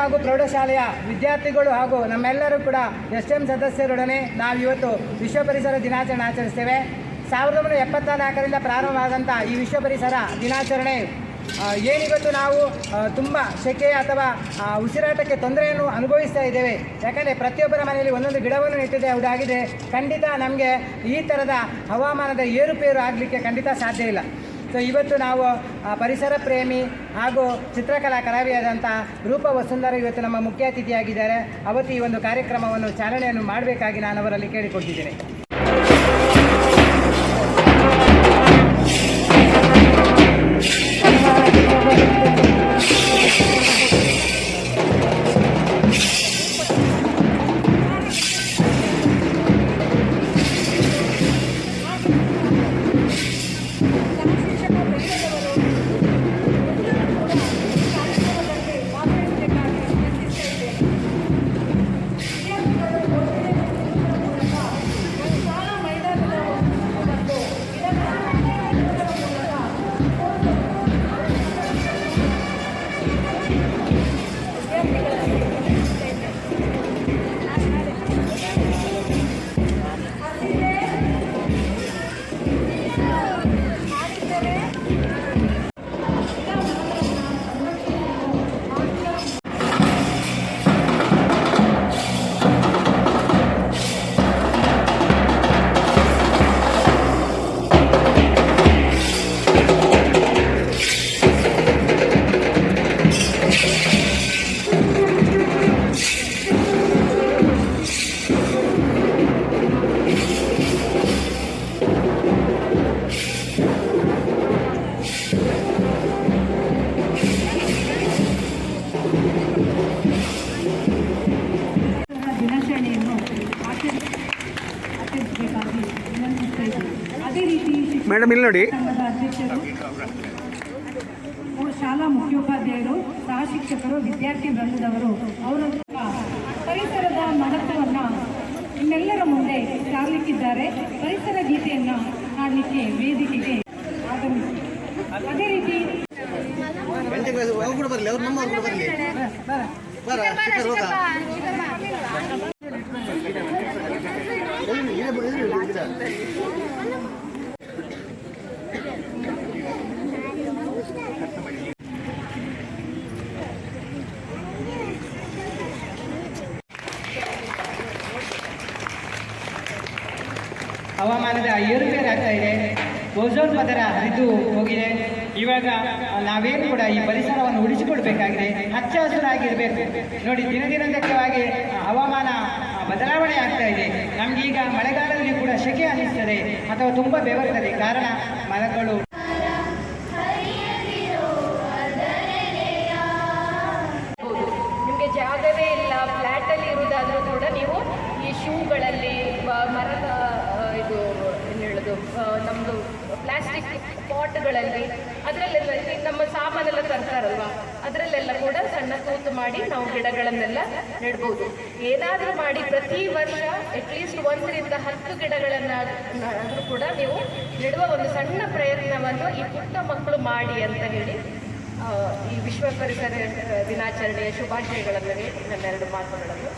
ಹಾಗೂ ಪ್ರೌಢಶಾಲೆಯ ವಿದ್ಯಾರ್ಥಿಗಳು ಹಾಗೂ ನಮ್ಮೆಲ್ಲರೂ ಕೂಡ ಎಸ್ ಎಂ ಸದಸ್ಯರೊಡನೆ ನಾವು ಇವತ್ತು ವಿಶ್ವ ಪರಿಸರ ದಿನಾಚರಣೆ ಆಚರಿಸ್ತೇವೆ. ಸಾವಿರದ ಒಂಬೈನೂರ ಎಪ್ಪತ್ತ ನಾಲ್ಕರಿಂದ ಪ್ರಾರಂಭವಾದಂಥ ಈ ವಿಶ್ವ ಪರಿಸರ ದಿನಾಚರಣೆ ಏನಿವತ್ತು ನಾವು ತುಂಬ ಸೆಕೆ ಅಥವಾ ಉಸಿರಾಟಕ್ಕೆ ತೊಂದರೆಯನ್ನು ಅನುಭವಿಸ್ತಾ ಇದ್ದೇವೆ. ಯಾಕಂದರೆ ಪ್ರತಿಯೊಬ್ಬರ ಮನೆಯಲ್ಲಿ ಒಂದೊಂದು ಗಿಡವನ್ನು ನೆಟ್ಟಿದೆ ಹೌದಾಗಿದೆ ಖಂಡಿತ ನಮಗೆ ಈ ಥರದ ಹವಾಮಾನದ ಏರುಪೇರು ಆಗಲಿಕ್ಕೆ ಖಂಡಿತ ಸಾಧ್ಯ ಇಲ್ಲ. ಸೊ ಇವತ್ತು ನಾವು ಪರಿಸರ ಪ್ರೇಮಿ ಹಾಗೂ ಚಿತ್ರಕಲಾ ಕಲಾವಿಯಾದಂಥ ರೂಪ ವಸುಂಧರ ಇವತ್ತು ನಮ್ಮ ಮುಖ್ಯ ಅತಿಥಿಯಾಗಿದ್ದಾರೆ. ಅವತ್ತು ಈ ಒಂದು ಕಾರ್ಯಕ್ರಮವನ್ನು ಚಾಲನೆಯನ್ನು ಮಾಡಬೇಕಾಗಿ ನಾನು ಅವರಲ್ಲಿ ಕೇಳಿಕೊಟ್ಟಿದ್ದೇನೆ. ಮೇಡಮ್ ಇಲ್ಲಿ ನೋಡಿ. ಶಾಲಾ ಮುಖ್ಯೋಪಾಧ್ಯಾಯರು ಸಹ ಶಿಕ್ಷಕರು ವಿದ್ಯಾರ್ಥಿ ಬಂಧುದವರು ಅವರ ಪರಿಸರದ ಮಹತ್ವವನ್ನು ನಿಮ್ಮೆಲ್ಲರ ಮುಂದೆ ಸಾರಲಿಕ್ಕಿದ್ದಾರೆ. ಪರಿಸರ ಗೀತೆಯನ್ನ ಹಾಡಲಿಕ್ಕೆ ವೇದಿಕೆಗೆ ಆಗಮಿಸಿ. ಅದೇ ರೀತಿ ಬರಲಿ ಅವ್ರು ನಮ್ಮ ಬರಲಿ. ಹವಾಮಾನದ ಏರುಪೇರು ಆಗ್ತಾ ಇದೆ. ಓಝೋನ್ ಪದರ ಹರಿದು ಹೋಗಿದೆ. ಇವಾಗ ನಾವೇನು ಕೂಡ ಈ ಪರಿಸರವನ್ನು ಉಳಿಸಿಕೊಳ್ಬೇಕಾಗಿದೆ. ಹಚ್ಚ ಹಸಿರಾಗಿರಬೇಕು ನೋಡಿ, ದಿನ ದಿನದಕ್ಕವಾಗಿ ಹವಾಮಾನ ಬದಲಾವಣೆ ಆಗ್ತಾ ಇದೆ. ನಮ್ಗೀಗ ಮಳೆಗಾಲದಲ್ಲಿ ಕೂಡ ಸೆಕೆ ಅನ್ನಿಸ್ತದೆ ಅಥವಾ ತುಂಬ ಬೆವರ್ತದೆ ಕಾರಣ ಮರಗಳು ಪ್ಲಾಸ್ಟಿಕ್ ಪಾಟ್ಗಳಲ್ಲಿ ಅದರಲ್ಲೆಲ್ಲ ನಮ್ಮ ಸಾಮಾನೆಲ್ಲ ತರ್ತಾರಲ್ವ? ಅದರಲ್ಲೆಲ್ಲ ಕೂಡ ಸಣ್ಣ ತೂತು ಮಾಡಿ ನಾವು ಗಿಡಗಳನ್ನೆಲ್ಲ ನೆಡ್ಬೋದು. ಏನಾದರೂ ಮಾಡಿ ಪ್ರತಿ ವರ್ಷ ಅಟ್ಲೀಸ್ಟ್ ಒಂದರಿಂದ ಹತ್ತು ಗಿಡಗಳನ್ನು ಆದರೂ ಕೂಡ ನೀವು ನೆಡುವ ಒಂದು ಸಣ್ಣ ಪ್ರಯತ್ನವನ್ನು ಈ ಪುಟ್ಟ ಮಕ್ಕಳು ಮಾಡಿ ಅಂತ ಹೇಳಿ ಈ ವಿಶ್ವ ಪರಿಸರ ದಿನಾಚರಣೆಯ ಶುಭಾಶಯಗಳನ್ನು ನನ್ನೆರಡು ಮಾತುಗಳನ್ನು